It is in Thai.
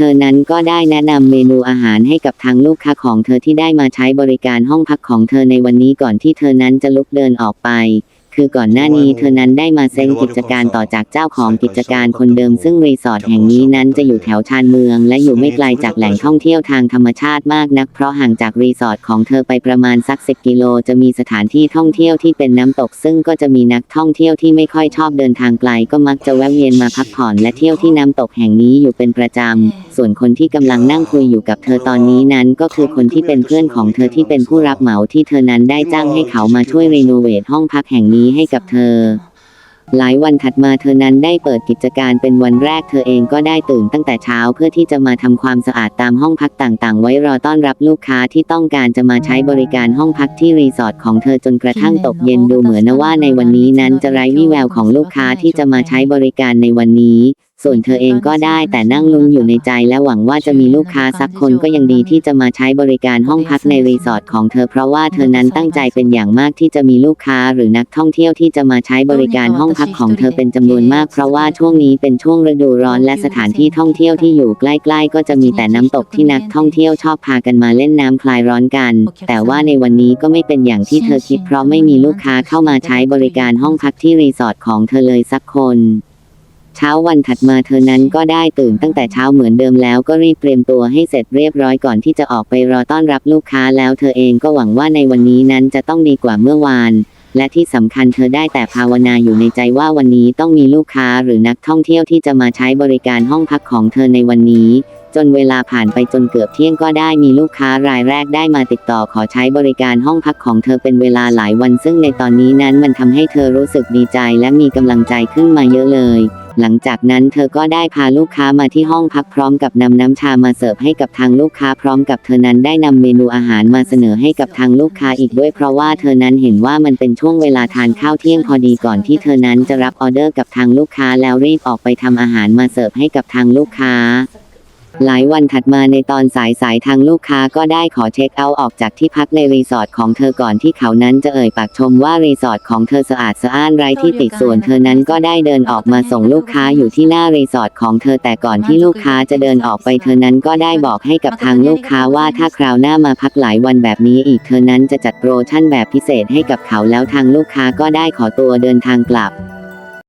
ธอนั้นก็ได้แนะนำเมนูอาหารให้กับทางลูกค้าของเธอที่ได้มาใช้บริการห้องพักของเธอในวันนี้ก่อนที่เธอนั้นจะลุกเดินออกไป คือก่อนหน้านี้เธอนั้นได้มาเซ็งกิจการต่อจากเจ้าของกิจการคนเดิมซึ่งรีสอร์ทแห่งนี้นั้นจะอยู่แถวชานเมือง และอยู่ไม่ไกลจากแหล่งท่องเที่ยวทางธรรมชาติมากนัก เพราะห่างจากรีสอร์ทของเธอไปประมาณสักสิกิโลจะมีสถานที่ท่องเที่ยวที่เป็นน้ำตก ซึ่งก็จะมีนักท่องเที่ยวที่ไม่ค่อยชอบเดินทางไกล ก็มักจะแวะเวียนมาพักผ่อนและเที่ยวที่น้ำตกแห่งนี้อยู่เป็นประจำ ส่วนคนที่กำลังนั่งคุยอยู่กับเธอตอนนี้นั้นก็คือคนที่เป็นเพื่อนของเธอที่เป็นผู้รับเหมาที่เธอนั้นได้จ้างให้เขามาช่วยรีโนเวทห้องพักแห่งนี้ให้กับเธอ หลายวันถัดมาเธอนั้นได้เปิดกิจการเป็นวันแรกเธอเองก็ได้ตื่นตั้งแต่เช้าเพื่อที่จะมาทำความสะอาดตามห้องพักต่างๆ ไว้รอต้อนรับลูกค้าที่ต้องการจะมาใช้บริการห้องพักที่รีสอร์ทของเธอจนกระทั่งตกเย็นดูเหมือนว่าในวันนี้นั้นจะไร้วี่แววของลูกค้าที่จะมาใช้บริการในวันนี้ ส่วนเธอเองก็ได้แต่นั่งลุ้นอยู่ในใจและหวังว่าจะมีลูกค้าสักคนก็ยังดีที่จะมาใช้บริการห้องพักในรีสอร์ทของเธอเพราะว่าเธอนั้นตั้งใจเป็นอย่างมากที่จะมีลูกค้าหรือนักท่องเที่ยวที่จะมาใช้บริการห้องพักของเธอเป็นจำนวนมาก เพราะว่าช่วงนี้เป็นช่วงฤดูร้อนและสถานที่ท่องเที่ยวที่อยู่ใกล้ๆ ก็จะมีแต่น้ำตกที่นักท่องเที่ยวชอบพากันมาเล่นน้ำคลายร้อนกัน แต่ว่าในวันนี้ก็ไม่เป็นอย่างที่เธอคิด เพราะไม่มีลูกค้าเข้ามาใช้บริการห้องพักที่รีสอร์ทของเธอเลยสักคน เช้าวันถัดมาเธอนั้นก็ได้ตื่นตั้งแต่เช้าเหมือนเดิมแล้วก็รีบเตรียมตัวให้เสร็จเรียบร้อยก่อนที่จะออกไปรอต้อนรับลูกค้าแล้วเธอเองก็หวังว่าในวันนี้นั้นจะต้องดีกว่าเมื่อวาน และที่สำคัญเธอได้แต่ภาวนาอยู่ในใจว่าวันนี้ต้องมีลูกค้าหรือนักท่องเที่ยวที่จะมาใช้บริการห้องพักของเธอในวันนี้ จนเวลาผ่านไปจนเกือบเที่ยงก็ได้มีลูกค้ารายแรกได้มาติดต่อขอใช้บริการห้องพักของเธอเป็นเวลาหลายวัน ซึ่งในตอนนี้นั้นมันทำให้เธอรู้สึกดีใจและมีกำลังใจขึ้นมาเยอะเลย หลังจากนั้นเธอก็ได้พาลูกค้ามาที่ห้องพักพร้อมกับนำน้ำชามาเสิร์ฟให้กับทางลูกค้าพร้อมกับเธอนั้นได้นำเมนูอาหารมาเสนอให้กับทางลูกค้าอีกด้วยเพราะว่าเธอนั้นเห็นว่ามันเป็นช่วงเวลาทานข้าวเที่ยงพอดีก่อนที่เธอนั้นจะรับออเดอร์กับทางลูกค้าแล้วรีบออกไปทำอาหารมาเสิร์ฟให้กับทางลูกค้า หลายวันถัดมาในตอนสายสายทางลูกค้าก็ได้ขอเช็คเอาท์ออกจากที่พักในรีสอร์ทของเธอก่อนที่เขานั้นจะเอ่ยปากชมว่ารีสอร์ทของเธอสะอาดสะอ้านไร้ที่ติส่วนเธอนั้นก็ได้เดินออกมาส่งลูกค้าอยู่ที่หน้ารีสอร์ทของเธอแต่ก่อนที่ลูกค้าจะเดินออกไปเธอนั้นก็ได้บอกให้กับทางลูกค้าว่าถ้าคราวหน้ามาพักหลายวันแบบนี้อีกเธอนั้นจะจัดโปรโมชั่นแบบพิเศษให้กับเขาแล้วทางลูกค้าก็ได้ขอตัวเดินทางกลับ